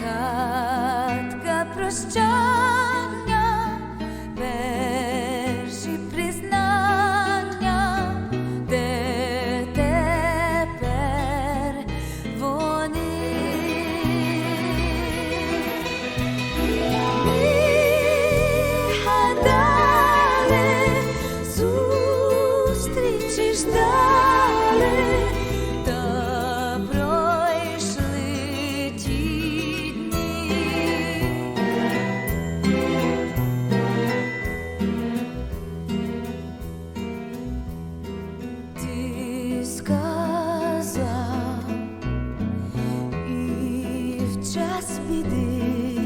посадка прощай. just be there.